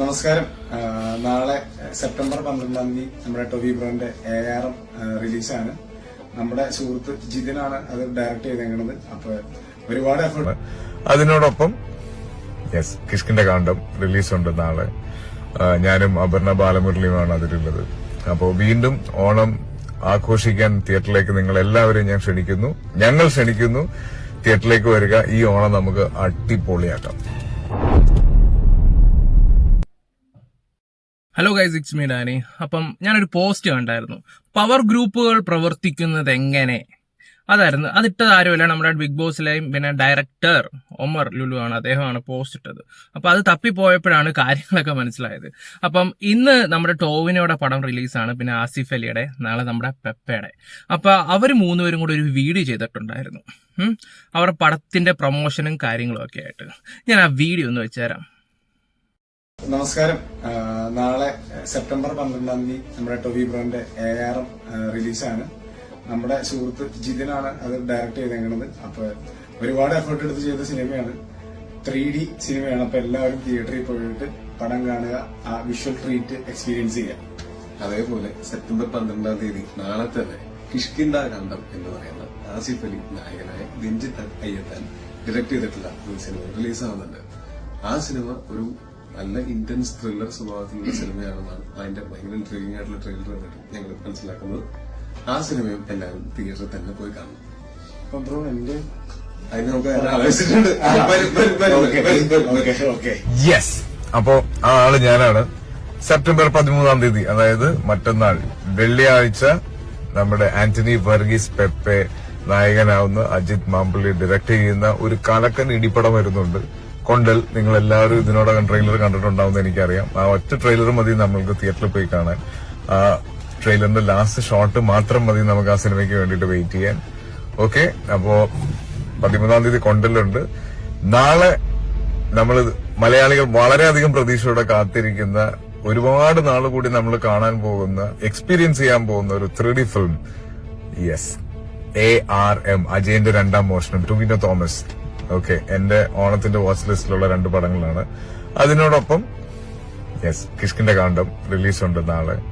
നമസ്കാരം. നാളെ സെപ്റ്റംബർ പന്ത്രണ്ടാം തീയതി നമ്മുടെ ടോബി ബ്രോന്റെ എ ആർ എം റിലീസാണ്. നമ്മുടെ സുഹൃത്ത് ജിതിനാണ് അത് ഡയറക്റ്റ് ചെയ്തേക്കുന്നത് അപ്പൊ ഒരുപാട് എഫേർട്ട് അതിനോടൊപ്പം യെസ് കിഷ്കിന്റെ കാണ്ഡം റിലീസുണ്ട് നാളെ. ഞാനും അപർണ ബാലമുരളിയുമാണ് അതിലുള്ളത്. അപ്പോൾ വീണ്ടും ഓണം ആഘോഷിക്കാൻ തിയേറ്ററിലേക്ക് നിങ്ങൾ എല്ലാവരെയും ഞാൻ ക്ഷണിക്കുന്നു. ഞങ്ങൾ ക്ഷണിക്കുന്നു. തിയേറ്ററിലേക്ക് വരിക. ഈ ഓണം നമുക്ക് അടിപൊളിയാക്കാം. Hello guys it's me Danny അപ്പം ഞാനൊരു പോസ്റ്റ് കണ്ടായിരുന്നു. പവർ ഗ്രൂപ്പുകൾ പ്രവർത്തിക്കുന്നത് എങ്ങനെ? അതായിരുന്നു അതിട്ടത് ആരുമല്ല നമ്മുടെ ബിഗ് ബോസിലെയും പിന്നെ ഡയറക്ടർ ഒമർ ലുലു ആണ്. അദ്ദേഹമാണ് പോസ്റ്റ് ഇട്ടത്. അപ്പോൾ അത് തപ്പിപ്പോയപ്പോഴാണ് കാര്യങ്ങളൊക്കെ മനസ്സിലായത്. അപ്പം ഇന്ന് നമ്മുടെ ടോവിനോടെ പടം റിലീസാണ് പിന്നെ ആസിഫ് അലിയുടെ നാളെ നമ്മുടെ പെപ്പയുടെ. അപ്പോൾ അവർ മൂന്നുപേരും കൂടി ഒരു വീഡിയോ ചെയ്തിട്ടുണ്ടായിരുന്നു. അവരുടെ പടത്തിന്റെ പ്രൊമോഷനും കാര്യങ്ങളും ഒക്കെ ആയിട്ട്. ഞാൻ ആ വീഡിയോ ഒന്ന് വെച്ചുതരാം. നമസ്കാരം. നാളെ സെപ്റ്റംബർ പന്ത്രണ്ടാം തീയതി നമ്മുടെ ടൊവി ബ്രോന്റെ എ ആർ എം റിലീസാണ്. നമ്മുടെ സുഹൃത്ത് ജിതിനാണ് അത് ഡയറക്ട് ചെയ്തേക്കുന്നത് അപ്പൊ ഒരുപാട് എഫേർട്ട് എടുത്ത് ചെയ്ത സിനിമയാണ്. ത്രീ ഡി സിനിമയാണ്. അപ്പൊ എല്ലാവരും തിയേറ്ററിൽ പോയിട്ട് പടം കാണുക ആ വിഷ്വൽ ട്രീറ്റ് എക്സ്പീരിയൻസ് ചെയ്യുക. അതേപോലെ സെപ്റ്റംബർ പന്ത്രണ്ടാം തീയതി നാളെ തന്നെ കിഷ്കിന്ദ കണ്ടം എന്ന് പറയുന്ന ആസിഫ് അലി നായകനായ രഞ്ജിത്ത് അയ്യത്താൻ ഡയറക്ട് ചെയ്തിട്ടുള്ള ഒരു സിനിമ റിലീസാവുന്നുണ്ട്. ആ സിനിമ ഒരു നല്ല ഇന്റൻസ് ത്രില്ലർ സ്വഭാവത്തിലുള്ള സിനിമയാണെന്നാണ് അതിന്റെ ഭയങ്കര ഇൻട്രീവിംഗ് ആയിട്ടുള്ള ട്രെയിലർ കണ്ടിട്ട് ഞങ്ങൾ മനസ്സിലാക്കുന്നത്. ആ സിനിമയും എല്ലാവരും തിയേറ്ററിൽ തന്നെ പോയി കാണണം. അപ്പൊ ബ്രോ എന്റെ അതിന് നമുക്ക് ആലോചിച്ചിട്ടുണ്ട് യെസ് അപ്പോ ആ ആൾ ഞാനാണ്. സെപ്റ്റംബർ പതിമൂന്നാം തീയതി അതായത് മറ്റന്നാൾ വെള്ളിയാഴ്ച നമ്മുടെ ആന്റണി വർഗീസ് പെപ്പെ നായകനാവുന്ന അജിത് മാമ്പിള്ളി ഡയറക്ട് ചെയ്യുന്ന ഒരു കലക്കൻ ഇടിപ്പടം വരുന്നുണ്ട്. കൊണ്ടൽ നിങ്ങൾ എല്ലാവരും ഇതിനോടകം ട്രെയിലർ കണ്ടിട്ടുണ്ടാവുമെന്ന് എനിക്കറിയാം. ആ ഒറ്റ ട്രെയിലർ മതി നമ്മൾക്ക് തിയേറ്ററിൽ പോയി കാണാൻ. ആ ട്രെയിലറിന്റെ ലാസ്റ്റ് ഷോട്ട് മാത്രം മതി നമുക്ക് ആ സിനിമയ്ക്ക് വേണ്ടിയിട്ട് വെയിറ്റ് ചെയ്യാൻ. ഓക്കെ അപ്പോ പതിമൂന്നാം തീയതി കൊണ്ടലുണ്ട്. നാളെ നമ്മൾ മലയാളികൾ വളരെയധികം പ്രതീക്ഷയോടെ കാത്തിരിക്കുന്ന ഒരുപാട് നാൾ കൂടി നമ്മൾ കാണാൻ പോകുന്ന എക്സ്പീരിയൻസ് ചെയ്യാൻ പോകുന്ന ഒരു three D film yes A R M അജയന്റെ രണ്ടാം മോഷണം. ടുവിനോ തോമസ്. ഓക്കെ എന്റെ ഓണത്തിന്റെ വാച്ച് ലിസ്റ്റിലുള്ള രണ്ട് പടങ്ങളാണ്. അതിനോടൊപ്പം യെസ് കിഷ്കിന്റെ കാണ്ടം റിലീസ് ഉണ്ട് നാളെ.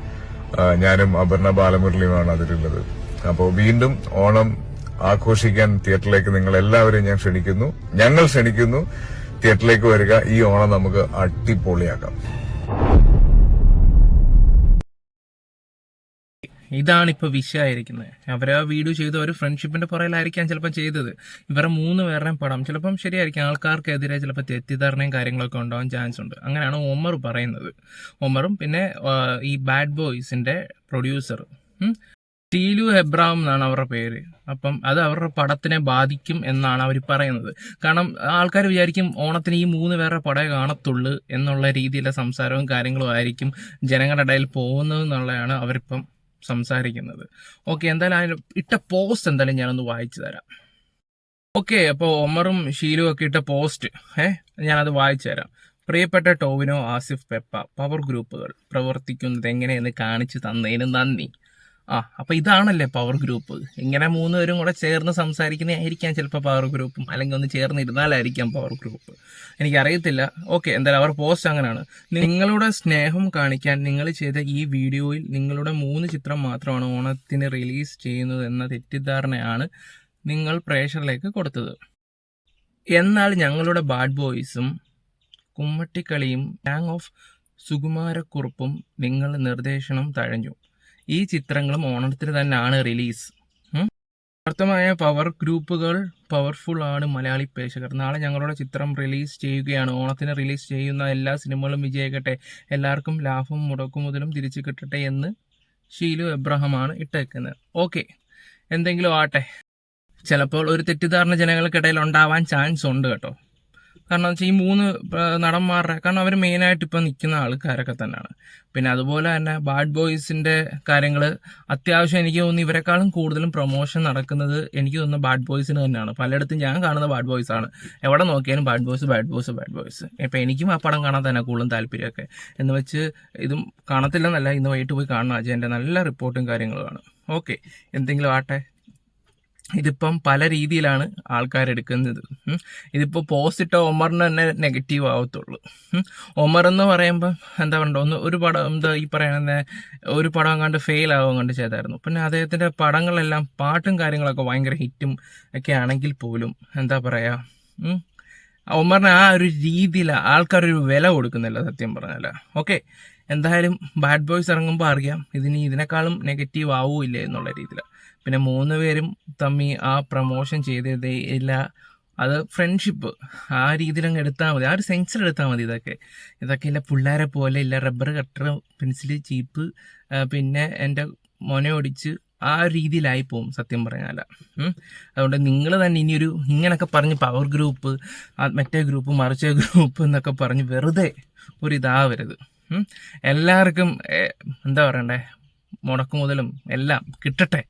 ഞാനും അപർണ ബാലമുരളിയുമാണ് അതിലുള്ളത്. അപ്പോൾ വീണ്ടും ഓണം ആഘോഷിക്കാൻ തിയേറ്ററിലേക്ക് നിങ്ങൾ എല്ലാവരെയും ഞാൻ ക്ഷണിക്കുന്നു. ഞങ്ങൾ ക്ഷണിക്കുന്നു. തിയേറ്ററിലേക്ക് വരിക. ഈ ഓണം നമുക്ക് അടിപൊളിയാക്കാം. ഇതാണ് ഇപ്പോൾ വിഷയമായിരിക്കുന്നത് അവർ ആ വീഡിയോ ചെയ്ത് ഒരു ഫ്രണ്ട്ഷിപ്പിന്റെ പുറയിലായിരിക്കാം ചിലപ്പോൾ ചെയ്തത്. ഇവരെ മൂന്ന് പേരുടെയും പടം ചിലപ്പം ശരിയായിരിക്കും. ആൾക്കാർക്കെതിരെ ചിലപ്പോൾ തെറ്റിദ്ധാരണയും കാര്യങ്ങളൊക്കെ ഉണ്ടാവാൻ ചാൻസ് ഉണ്ട്. അങ്ങനെയാണ് ഒമർ പറയുന്നത്. ഒമറും പിന്നെ ഈ ബാഡ് ബോയ്സിന്റെ പ്രൊഡ്യൂസർ ടീലു എബ്രാം എന്നാണ് അവരുടെ പേര്. അപ്പം അത് അവരുടെ പടത്തിനെ ബാധിക്കും എന്നാണ് അവർ പറയുന്നത്. കാരണം ആൾക്കാർ വിചാരിക്കും ഓണത്തിന് ഈ മൂന്ന് പേരുടെ പടമേ കാണത്തുള്ളൂ എന്നുള്ള രീതിയിലെ സംസാരവും കാര്യങ്ങളും ആയിരിക്കും ജനങ്ങളുടെ ഇടയിൽ പോകുന്നത് എന്നുള്ളതാണ് അവരിപ്പം സംസാരിക്കുന്നത്. ഓക്കെ എന്തായാലും ഇട്ട പോസ്റ്റ് എന്തായാലും ഞാനൊന്ന് വായിച്ചു തരാം. ഓക്കെ അപ്പോൾ ഒമറും ഷീലും ഒക്കെ ഇട്ട പോസ്റ്റ് ഏ ഞാനത് വായിച്ചു തരാം. പ്രിയപ്പെട്ട ടോവിനോ ആസിഫ് പെപ്പ പവർ ഗ്രൂപ്പുകൾ പ്രവർത്തിക്കുന്നത് എങ്ങനെയെന്ന് കാണിച്ചു തന്നതിന് നന്ദി. ആ അപ്പൊ ഇതാണല്ലേ പവർ ഗ്രൂപ്പ് ഇങ്ങനെ മൂന്ന് പേരും കൂടെ ചേർന്ന് സംസാരിക്കുന്നതായിരിക്കാം ചിലപ്പോൾ പവർ ഗ്രൂപ്പും അല്ലെങ്കിൽ ഒന്ന് ചേർന്ന് ഇരുന്നാലായിരിക്കാം പവർ ഗ്രൂപ്പ് എനിക്കറിയത്തില്ല. ഓക്കെ എന്തായാലും അവർ പോസ്റ്റ് അങ്ങനെയാണ്. നിങ്ങളുടെ സ്നേഹം കാണിക്കാൻ നിങ്ങൾ ചെയ്ത ഈ വീഡിയോയിൽ നിങ്ങളുടെ മൂന്ന് ചിത്രം മാത്രമാണ് ഓണത്തിന് റിലീസ് ചെയ്യുന്നത് എന്ന തെറ്റിദ്ധാരണയാണ് നിങ്ങൾ പ്രേക്ഷകരിലേക്ക് കൊടുത്തത്. എന്നാൽ ഞങ്ങളുടെ ബാഡ് ബോയ്സും കുമ്മട്ടിക്കളിയും ടാങ് ഓഫ് സുകുമാരക്കുറുപ്പും നിങ്ങൾ നിർദ്ദേശനം തഴഞ്ഞു. ഈ ചിത്രങ്ങളും ഓണത്തിന് തന്നെയാണ് റിലീസ്. ശക്തമായ പവർ ഗ്രൂപ്പുകൾ പവർഫുൾ ആണ് മലയാളി പ്രേക്ഷകർ. നാളെ ഞങ്ങളുടെ ചിത്രം റിലീസ് ചെയ്യുകയാണ്. ഓണത്തിന് റിലീസ് ചെയ്യുന്ന എല്ലാ സിനിമകളും വിജയിക്കട്ടെ. എല്ലാവർക്കും ലാഭം മുടക്കും മുതലും തിരിച്ചു കിട്ടട്ടെ എന്ന് ഷീലു എബ്രഹമാണ് ഇട്ടേക്കുന്നത്. ഓക്കെ. എന്തെങ്കിലും ആട്ടെ ചിലപ്പോൾ ഒരു തെറ്റിദ്ധാരണ ജനങ്ങൾക്കിടയിൽ ഉണ്ടാവാൻ ചാൻസ് ഉണ്ട് കേട്ടോ. കാരണം വെച്ചാൽ ഈ മൂന്ന് നടന്മാരുടെ കാരണം അവർ മെയിനായിട്ട് ഇപ്പം നിൽക്കുന്ന ആൾക്കാരൊക്കെ തന്നെയാണ് പിന്നെ അതുപോലെ തന്നെ ബാഡ് ബോയ്സിന്റെ കാര്യങ്ങൾ അത്യാവശ്യം എനിക്ക് തോന്നുന്നു ഇവരെക്കാളും കൂടുതലും പ്രൊമോഷൻ നടക്കുന്നത് എനിക്ക് തോന്നുന്നു ബാഡ് ബോയ്സിന് തന്നെയാണ്. പലയിടത്തും ഞാൻ കാണുന്ന ബാഡ് ബോയ്സ് ആണ്. എവിടെ നോക്കിയാലും bad boys bad boys bad boys ഇപ്പം എനിക്കും ആ പടം കാണാൻ തന്നെ കൂടുതലും താല്പര്യമൊക്കെ. എന്ന് വെച്ച് ഇതും കാണത്തില്ലെന്നല്ല ഇന്ന് വൈകിട്ട് പോയി കാണണം. അജയന്റെ നല്ല റിപ്പോർട്ടും കാര്യങ്ങളുമാണ് ഓക്കെ എന്തെങ്കിലും ആട്ടെ ഇതിപ്പം പല രീതിയിലാണ് ആൾക്കാർ എടുക്കുന്നത്. ഉം. ഇതിപ്പോൾ പോസിറ്റോ ഒമറിന് തന്നെ നെഗറ്റീവ് ആവത്തുള്ളൂ. ഒമർ എന്ന് പറയുമ്പോൾ എന്താ പറയുക ഒന്ന് ഒരു പടം എന്താ ഈ പറയുന്ന ഒരു പടം കണ്ട് ഫെയിൽ ആവുകയും കണ്ട് ചെയ്തായിരുന്നു. പിന്നെ അദ്ദേഹത്തിന്റെ പടങ്ങളെല്ലാം പാട്ടും കാര്യങ്ങളൊക്കെ ഭയങ്കര ഹിറ്റും ഒക്കെ ആണെങ്കിൽ പോലും എന്താ പറയുക. ഒമറിന് ആ ഒരു രീതിയിൽ ആൾക്കാരൊരു വില കൊടുക്കുന്നില്ല സത്യം പറഞ്ഞല്ല ഓക്കെ എന്തായാലും ബാഡ് ബോയ്സ് ഇറങ്ങുമ്പോൾ അറിയാം ഇതിന് ഇതിനേക്കാളും നെഗറ്റീവ് ആവുമില്ല എന്നുള്ള രീതിയിൽ പിന്നെ മൂന്ന് പേരും തമ്മി ആ പ്രമോഷൻ ചെയ്തതേ ഇല്ല. അത് ഫ്രണ്ട്ഷിപ്പ് ആ രീതിയിൽ അങ്ങ് എടുത്താൽ മതി. ആ ഒരു സെൻസിൽ എടുത്താൽ മതി ഇതൊക്കെ. ഇതൊക്കെ ഇല്ല പിള്ളേരെ പോലെ ഇല്ല. റബ്ബർ കട്ടർ പെൻസിൽ ചീപ്പ് പിന്നെ എന്റെ മൊന ഒടിച്ച് ആ രീതിയിലായി പോകും സത്യം പറഞ്ഞാൽ അതുകൊണ്ട് നിങ്ങൾ തന്നെ ഇനിയൊരു ഇങ്ങനെയൊക്കെ പറഞ്ഞ് പവർ ഗ്രൂപ്പ് മറ്റേ ഗ്രൂപ്പ് മറിച്ച ഗ്രൂപ്പ് എന്നൊക്കെ പറഞ്ഞ് വെറുതെ ഒരു ഇതാവരുത്. എല്ലാവർക്കും എന്താ പറയണ്ടേ? മുടക്കു മുതലും എല്ലാം കിട്ടട്ടെ.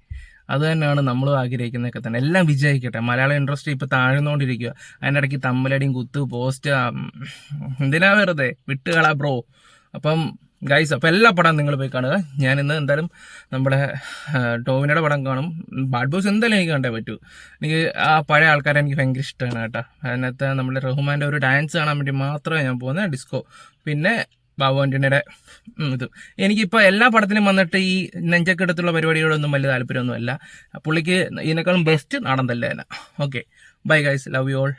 അത് തന്നെയാണ് നമ്മളും ആഗ്രഹിക്കുന്നതൊക്കെ തന്നെ. എല്ലാം വിജയിക്കട്ടെ. മലയാള ഇൻഡസ്ട്രി ഇപ്പോൾ താഴ്ന്നുകൊണ്ടിരിക്കുക അതിന്റെ ഇടയ്ക്ക് തമ്മിലടിയും കുത്ത് പോസ്റ്റ് എന്തിനാ വെറുതെ? വിട്ടുകളാ ബ്രോ. അപ്പം ഗൈസ് അപ്പം എല്ലാ പടം നിങ്ങൾ പോയി കാണുക. ഞാൻ ഇന്ന് എന്തായാലും നമ്മുടെ ടോവിനയുടെ പടം കാണും. ബാഡ് ബോയ്സ് എന്തായാലും എനിക്ക് കണ്ടേ പറ്റൂ. എനിക്ക് ആ പഴയ ആൾക്കാരെ എനിക്ക് ഭയങ്കര ഇഷ്ടമാണ് കേട്ടോ. അതിനകത്ത് നമ്മുടെ റഹ്മാന്റെ ഒരു ഡാൻസ് കാണാൻ വേണ്ടി മാത്രമേ ഞാൻ പോകുന്നത് ഡിസ്കോ. പിന്നെ ബാബു ഇത്. എനിക്കിപ്പോൾ എല്ലാ പടത്തിലും വന്നിട്ട് ഈ നെഞ്ചക്കെടുത്തുള്ള പരിപാടികളൊന്നും വലിയ താല്പര്യമൊന്നുമല്ല. പുള്ളിക്ക് ഇതിനേക്കാളും ബെസ്റ്റ് നടൻ തന്നെ okay bye guys love you all